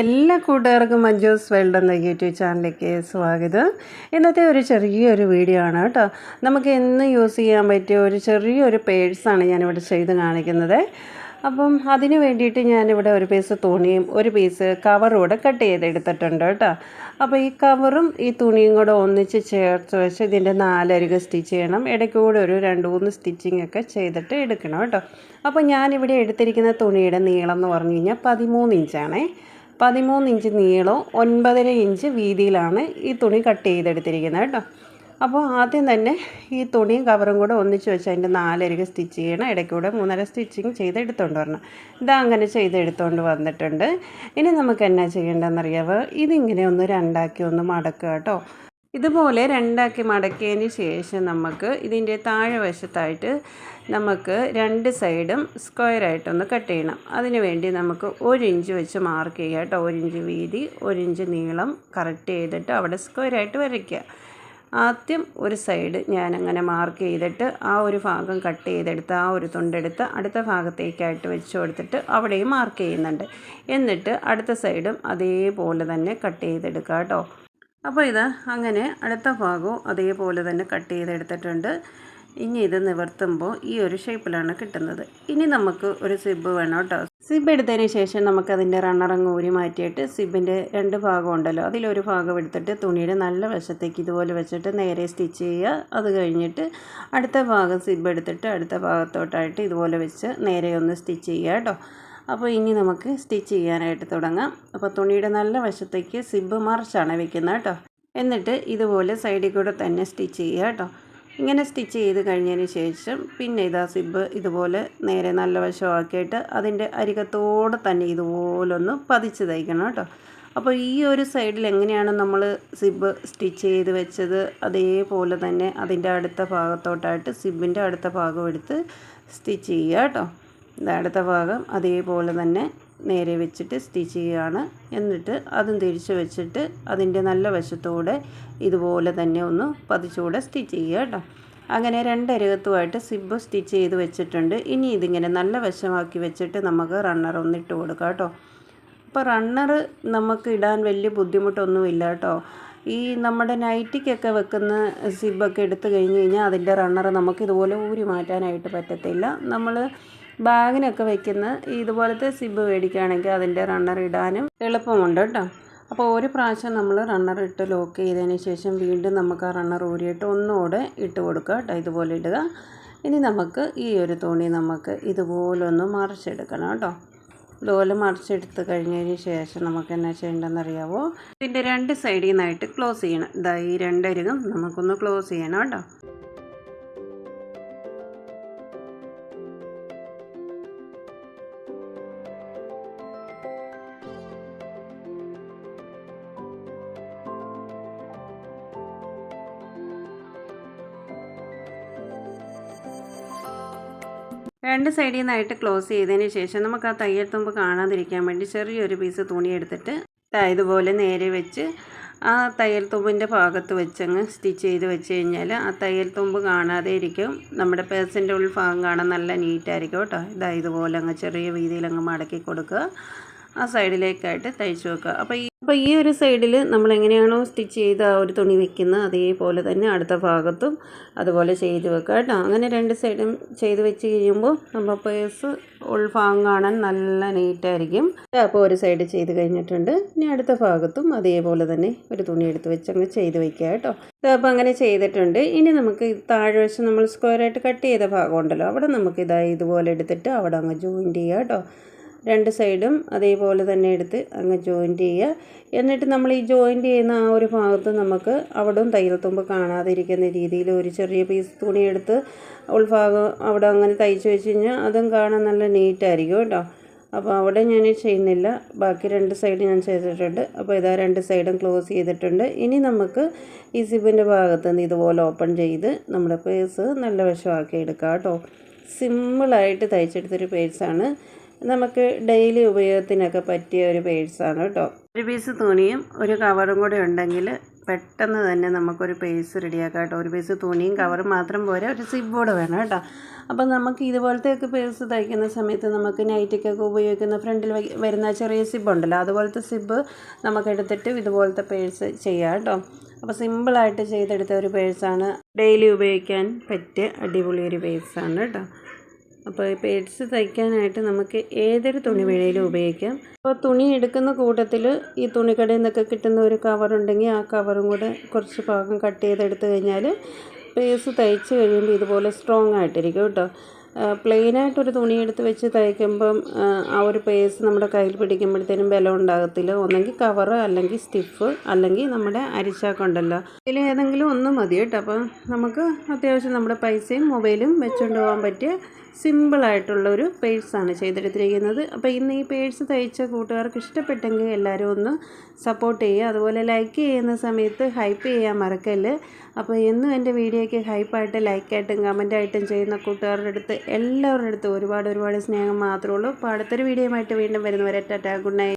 എല്ലാ കൂട്ടുകാർക്കും മഞ്ജൂസ് വേൾഡ് എന്ന യൂട്യൂബ് ചാനലിലേക്ക് സ്വാഗതം. ഇന്നത്തെ ഒരു ചെറിയൊരു വീഡിയോ ആണ് കേട്ടോ. നമുക്ക് എന്ന് യൂസ് ചെയ്യാൻ പറ്റിയ ഒരു ചെറിയൊരു പേഴ്സാണ് ഞാനിവിടെ ചെയ്ത് കാണിക്കുന്നത്. അപ്പം അതിന് വേണ്ടിയിട്ട് ഞാനിവിടെ ഒരു പീസ് തുണിയും ഒരു പീസ് കവറും കൂടെ കട്ട് ചെയ്തെടുത്തിട്ടുണ്ട് കേട്ടോ. അപ്പോൾ ഈ കവറും ഈ തുണിയും കൂടെ ഒന്നിച്ച് ചേർത്ത് വെച്ച് ഇതിന്റെ നാലരിക സ്റ്റിച്ച് ചെയ്യണം. ഇടയ്ക്ക് കൂടെ ഒരു രണ്ട് മൂന്ന് സ്റ്റിച്ചിങ് ഒക്കെ ചെയ്തിട്ട് എടുക്കണം കേട്ടോ. അപ്പോൾ ഞാനിവിടെ എടുത്തിരിക്കുന്ന തുണിയുടെ നീളം എന്ന് പറഞ്ഞു കഴിഞ്ഞാൽ പതിമൂന്ന് ഇഞ്ചാണേ പതിമൂന്ന് ഇഞ്ച് നീളവും ഒൻപതര ഇഞ്ച് വീതിയിലാണ് ഈ തുണി കട്ട് ചെയ്തെടുത്തിരിക്കുന്നത് കേട്ടോ. അപ്പോൾ ആദ്യം തന്നെ ഈ തുണിയും കവറും കൂടെ ഒന്നിച്ച് വെച്ച് അതിന്റെ നാലരികെ സ്റ്റിച്ച് ചെയ്യണം. ഇടയ്ക്കൂടെ മൂന്നര സ്റ്റിച്ചിങ് ചെയ്ത് എടുത്തുകൊണ്ട് വരണം. ഇതാ അങ്ങനെ ചെയ്ത് എടുത്തുകൊണ്ട് വന്നിട്ടുണ്ട്. ഇനി നമുക്ക് എന്നാ ചെയ്യേണ്ടതെന്നറിയാവോ? ഇതിങ്ങനെ ഒന്ന് രണ്ടാക്കി ഒന്ന് മടക്കുക കേട്ടോ. ഇതുപോലെ രണ്ടാക്കി മടക്കിയതിന് ശേഷം നമുക്ക് ഇതിന്റെ താഴെ വശത്തായിട്ട് നമുക്ക് രണ്ട് സൈഡും സ്ക്വയറായിട്ടൊന്ന് കട്ട് ചെയ്യണം. അതിന് വേണ്ടി നമുക്ക് ഒരു ഇഞ്ച് വെച്ച് മാർക്ക് ചെയ്യുക കേട്ടോ. ഒരു ഇഞ്ച് വീതി ഒരു ഇഞ്ച് നീളം കറക്റ്റ് ചെയ്തിട്ട് അവിടെ സ്ക്വയറായിട്ട് വരയ്ക്കുക. ആദ്യം ഒരു സൈഡ് ഞാനങ്ങനെ മാർക്ക് ചെയ്തിട്ട് ആ ഒരു ഭാഗം കട്ട് ചെയ്തെടുത്ത് ആ ഒരു തുണ്ടെടുത്ത് അടുത്ത ഭാഗത്തേക്കായിട്ട് വെച്ച് കൊടുത്തിട്ട് അവിടെയും മാർക്ക് ചെയ്യുന്നുണ്ട്. എന്നിട്ട് അടുത്ത സൈഡും അതേപോലെ തന്നെ കട്ട് ചെയ്തെടുക്കുക കേട്ടോ. അപ്പോൾ ഇത് അങ്ങനെ അടുത്ത ഭാഗവും അതേപോലെ തന്നെ കട്ട് ചെയ്തെടുത്തിട്ടുണ്ട്. ഇനി ഇത് നിവർത്തുമ്പോൾ ഈ ഒരു ഷേപ്പിലാണ് കിട്ടുന്നത്. ഇനി നമുക്ക് ഒരു സിബ് വേണം കേട്ടോ. സിബ് എടുത്തതിന് ശേഷം നമുക്കതിന്റെ റണ്ണറങ്ങ് ഊരി മാറ്റിയിട്ട് സിബിന്റെ രണ്ട് ഭാഗം ഉണ്ടല്ലോ. അതിലൊരു ഭാഗം എടുത്തിട്ട് തുണിയുടെ നല്ല വശത്തേക്ക് ഇതുപോലെ വെച്ചിട്ട് നേരെ സ്റ്റിച്ച് ചെയ്യുക. അത് കഴിഞ്ഞിട്ട് അടുത്ത ഭാഗം സിബ് എടുത്തിട്ട് അടുത്ത ഭാഗത്തോട്ടായിട്ട് ഇതുപോലെ വെച്ച് നേരെ ഒന്ന് സ്റ്റിച്ച് ചെയ്യുക കേട്ടോ. അപ്പോൾ ഇനി നമുക്ക് സ്റ്റിച്ച് ചെയ്യാനായിട്ട് തുടങ്ങാം. അപ്പോൾ തുണിയുടെ നല്ല വശത്തേക്ക് സിബ് മറിച്ചാണ് വെക്കുന്നത് കേട്ടോ. എന്നിട്ട് ഇതുപോലെ സൈഡിൽ കൂടെ തന്നെ സ്റ്റിച്ച് ചെയ്യുക കേട്ടോ. ഇങ്ങനെ സ്റ്റിച്ച് ചെയ്ത് കഴിഞ്ഞതിന് ശേഷം പിന്നെ ഇതാ സിബ് ഇതുപോലെ നേരെ നല്ല വശമാക്കിയിട്ട് അതിന്റെ അരികത്തോടെ തന്നെ ഇതുപോലൊന്ന് പതിച്ച് തയ്ക്കണം കേട്ടോ. അപ്പോൾ ഈ ഒരു സൈഡിൽ എങ്ങനെയാണ് നമ്മൾ സിബ് സ്റ്റിച്ച് ചെയ്ത് വെച്ചത്? അതേപോലെ തന്നെ അതിന്റെ അടുത്ത ഭാഗത്തോട്ടായിട്ട് സിബിന്റെ അടുത്ത ഭാഗം എടുത്ത് സ്റ്റിച്ച് ചെയ്യുക കേട്ടോ. അടുത്ത ഭാഗം അതേപോലെ തന്നെ നേരെ വെച്ചിട്ട് സ്റ്റിച്ച് ചെയ്യുകയാണ്. എന്നിട്ട് അതും തിരിച്ച് വെച്ചിട്ട് അതിന്റെ നല്ല വശത്തൂടെ ഇതുപോലെ തന്നെ ഒന്ന് പതിച്ചുകൂടെ സ്റ്റിച്ച് ചെയ്യുക കേട്ടോ. അങ്ങനെ രണ്ടരകത്തുമായിട്ട് സിബ് സ്റ്റിച്ച് ചെയ്ത് വെച്ചിട്ടുണ്ട്. ഇനി ഇതിങ്ങനെ നല്ല വശമാക്കി വെച്ചിട്ട് നമുക്ക് റണ്ണർ ഒന്നിട്ട് കൊടുക്കാം കേട്ടോ. അപ്പോൾ റണ്ണർ നമുക്ക് ഇടാൻ വലിയ ബുദ്ധിമുട്ടൊന്നുമില്ല കേട്ടോ. ഈ നമ്മുടെ നൈറ്റിക്കൊക്കെ വെക്കുന്ന സിബൊക്കെ എടുത്തു കഴിഞ്ഞ് കഴിഞ്ഞാൽ അതിന്റെ റണ്ണർ നമുക്ക് ഇതുപോലെ ഊരി മാറ്റാനായിട്ട് പറ്റത്തില്ല. നമ്മൾ ബാഗിനൊക്കെ വെക്കുന്ന ഇതുപോലത്തെ സിബ് മേടിക്കുകയാണെങ്കിൽ അതിന്റെ റണ്ണർ ഇടാനും എളുപ്പമുണ്ട് കേട്ടോ. അപ്പോൾ ഒരു പ്രാവശ്യം നമ്മൾ റണ്ണർ ഇട്ട് ലോക്ക് ചെയ്തതിന് ശേഷം വീണ്ടും നമുക്ക് ആ റണ്ണർ ഊരിയിട്ട് ഒന്നുകൂടെ ഇട്ട് കൊടുക്കുക കേട്ടോ ഇതുപോലെ ഇടുക. ഇനി നമുക്ക് ഈ ഒരു തുണി നമുക്ക് ഇതുപോലെ ഒന്ന് മറിച്ചെടുക്കണം കേട്ടോ. ഇതുപോലെ മറിച്ചെടുത്ത് കഴിഞ്ഞതിന് ശേഷം നമുക്ക് എന്നാ ചെയ്യേണ്ടതെന്ന് അറിയാവോ? ഇതിന്റെ രണ്ട് സൈഡിൽ നിന്നായിട്ട് ക്ലോസ് ചെയ്യണം. ഇതാ ഈ രണ്ടരികും നമുക്കൊന്ന് ക്ലോസ് ചെയ്യണം കേട്ടോ. രണ്ട് സൈഡിൽ നിന്നായിട്ട് ക്ലോസ് ചെയ്തതിന് ശേഷം നമുക്ക് ആ തയ്യൽ തുമ്പ് കാണാതിരിക്കാൻ വേണ്ടി ചെറിയൊരു പീസ് തുണി എടുത്തിട്ട് ഇതുപോലെ നേരെ വെച്ച് ആ തയ്യൽ തുമ്പിന്റെ ഭാഗത്ത് വെച്ചങ്ങ് സ്റ്റിച്ച് ചെയ്ത് വെച്ച് കഴിഞ്ഞാൽ ആ തയ്യൽ തുമ്പ് കാണാതെ ഇരിക്കും. നമ്മുടെ പേഴ്സിന്റെ ഉൾഭാഗം കാണാൻ നല്ല നീറ്റായിരിക്കും കേട്ടോ. ഇതാ ഇതുപോലെ അങ്ങ് ചെറിയ രീതിയിൽ അങ്ങ് മടക്കി കൊടുക്കുക. ആ സൈഡിലേക്കായിട്ട് തയ്ച്ചു വെക്കുക. അപ്പോൾ ഈ അപ്പോൾ ഈ ഒരു സൈഡിൽ നമ്മൾ എങ്ങനെയാണോ സ്റ്റിച്ച് ചെയ്ത് ആ ഒരു തുണി വെക്കുന്നത് അതേപോലെ തന്നെ അടുത്ത ഭാഗത്തും അതുപോലെ ചെയ്ത് വെക്കുക കേട്ടോ. അങ്ങനെ രണ്ട് സൈഡും ചെയ്ത് വെച്ച് കഴിയുമ്പോൾ നമ്മൾ പേഴ്സ് ഉൾഭാഗം കാണാൻ നല്ല നീറ്റായിരിക്കും അപ്പോൾ ഒരു സൈഡ് ചെയ്ത് കഴിഞ്ഞിട്ടുണ്ട്. ഇനി അടുത്ത ഭാഗത്തും അതേപോലെ തന്നെ ഒരു തുണി എടുത്ത് വെച്ച് അങ്ങ് ചെയ്ത് വെക്കുക കേട്ടോ. അപ്പോൾ അങ്ങനെ ചെയ്തിട്ടുണ്ട്. ഇനി നമുക്ക് താഴ്വശം നമ്മൾ സ്ക്വയറായിട്ട് കട്ട് ചെയ്ത ഭാഗം ഉണ്ടല്ലോ അവിടെ നമുക്ക് ഇതാ ഇതുപോലെ എടുത്തിട്ട് അവിടെ അങ്ങ് ജോയിന്റ് ചെയ്യുക കേട്ടോ. രണ്ട് സൈഡും അതേപോലെ തന്നെ എടുത്ത് അങ്ങ് ജോയിന്റ് ചെയ്യുക. എന്നിട്ട് നമ്മൾ ഈ ജോയിന്റ് ചെയ്യുന്ന ആ ഒരു ഭാഗത്ത് നമുക്ക് അവിടെയും തയ്യൽ തുമ്പ് കാണാതിരിക്കുന്ന രീതിയിൽ ഒരു ചെറിയ പീസ് തുണി എടുത്ത് ഉൾഭാഗം അവിടെ അങ്ങനെ തയ്ച്ച് വെച്ച് കഴിഞ്ഞാൽ അതും കാണാൻ നല്ല നീറ്റായിരിക്കും കേട്ടോ. അപ്പോൾ അവിടെ ഞാൻ ചെയ്യുന്നില്ല. ബാക്കി രണ്ട് സൈഡ് ഞാൻ ചെയ്തിട്ടുണ്ട്. അപ്പോൾ ഇതാ രണ്ട് സൈഡും ക്ലോസ് ചെയ്തിട്ടുണ്ട്. ഇനി നമുക്ക് ഈ സിബിന്റെ ഭാഗത്ത് നിന്ന് ഇതുപോലെ ഓപ്പൺ ചെയ്ത് നമ്മുടെ പേഴ്സ് നല്ല വശമാക്കി എടുക്കാം കേട്ടോ. സിമ്പിളായിട്ട് തയ്ച്ചെടുത്തൊരു പേഴ്സാണ് നമുക്ക് ഡെയിലി ഉപയോഗത്തിനൊക്കെ പറ്റിയ ഒരു പേഴ്സാണ് കേട്ടോ. ഒരു പീസ് തുണിയും ഒരു കവറും കൂടെ ഉണ്ടെങ്കിൽ പെട്ടെന്ന് തന്നെ നമുക്കൊരു പേഴ്സ് റെഡിയാക്കാം കേട്ടോ. ഒരു പീസ് തുണിയും കവറും മാത്രം പോരാ ഒരു സിബ് കൂടെ വേണം കേട്ടോ. അപ്പം നമുക്ക് ഇതുപോലത്തെയൊക്കെ പേഴ്സ് തയ്ക്കുന്ന സമയത്ത് നമുക്ക് നൈറ്റിക്കൊക്കെ ഉപയോഗിക്കുന്ന ഫ്രണ്ടിൽ വരുന്ന ചെറിയ സിബ് ഉണ്ടല്ലോ. അതുപോലത്തെ സിബ് നമുക്ക് എടുത്തിട്ട് ഇതുപോലത്തെ പേഴ്സ് ചെയ്യാം കേട്ടോ. അപ്പോൾ സിമ്പിളായിട്ട് ചെയ്തെടുത്ത ഒരു പേഴ്സാണ് ഡെയിലി ഉപയോഗിക്കാൻ പറ്റിയ അടിപൊളി ഒരു പേഴ്സാണ് കേട്ടോ. അപ്പോൾ പേഡ്സ് തയ്ക്കാനായിട്ട് നമുക്ക് ഏതൊരു തുണി വേണേലും ഉപയോഗിക്കാം. അപ്പോൾ തുണി എടുക്കുന്ന കൂട്ടത്തിൽ ഈ തുണിക്കടയിൽ നിന്നൊക്കെ കിട്ടുന്ന ഒരു കവറുണ്ടെങ്കിൽ ആ കവറും കൂടെ കുറച്ച് ഭാഗം കട്ട് ചെയ്തെടുത്ത് കഴിഞ്ഞാൽ പേസ് തയ്ച്ച് കഴിയുമ്പോൾ ഇതുപോലെ സ്ട്രോങ് ആയിട്ടിരിക്കും കേട്ടോ. പ്ലെയിനായിട്ടൊരു തുണി എടുത്ത് വെച്ച് തയ്ക്കുമ്പം ആ ഒരു പേസ് നമ്മുടെ കയ്യിൽ പിടിക്കുമ്പോഴത്തേനും ബലം ഉണ്ടാകത്തില്ല. ഒന്നെങ്കിൽ കവറ് അല്ലെങ്കിൽ സ്റ്റിഫ് അല്ലെങ്കിൽ നമ്മുടെ അരിച്ചാക്കുണ്ടല്ലോ ഇതിൽ ഏതെങ്കിലും ഒന്ന് മതി കേട്ടോ. അപ്പം നമുക്ക് അത്യാവശ്യം നമ്മുടെ പൈസയും മൊബൈലും വെച്ചുകൊണ്ട് പോകാൻ പറ്റിയ സിമ്പിളായിട്ടുള്ള ഒരു പേഴ്സാണ് ചെയ്തെടുത്തിരിക്കുന്നത്. അപ്പോൾ ഇന്ന് ഈ പേഴ്സ് തയ്ച്ച കൂട്ടുകാർക്ക് ഇഷ്ടപ്പെട്ടെങ്കിൽ എല്ലാവരും ഒന്ന് സപ്പോർട്ട് ചെയ്യുക. അതുപോലെ ലൈക്ക് ചെയ്യുന്ന സമയത്ത് ഹൈപ്പ് ചെയ്യാൻ മറക്കല്ല്. അപ്പോൾ എന്നും എന്റെ വീഡിയോയ്ക്ക് ഹൈപ്പായിട്ട് ലൈക്കായിട്ടും കമന്റായിട്ടും ചെയ്യുന്ന കൂട്ടുകാരുടെ അടുത്ത് എല്ലാവരുടെ അടുത്തും ഒരുപാട് ഒരുപാട് സ്നേഹം മാത്രമേ ഉള്ളൂ. അപ്പോൾ അടുത്തൊരു വീഡിയോയുമായിട്ട് വീണ്ടും വരുന്നവരെ ടാറ്റാ ഗുഡ് നൈറ്റ്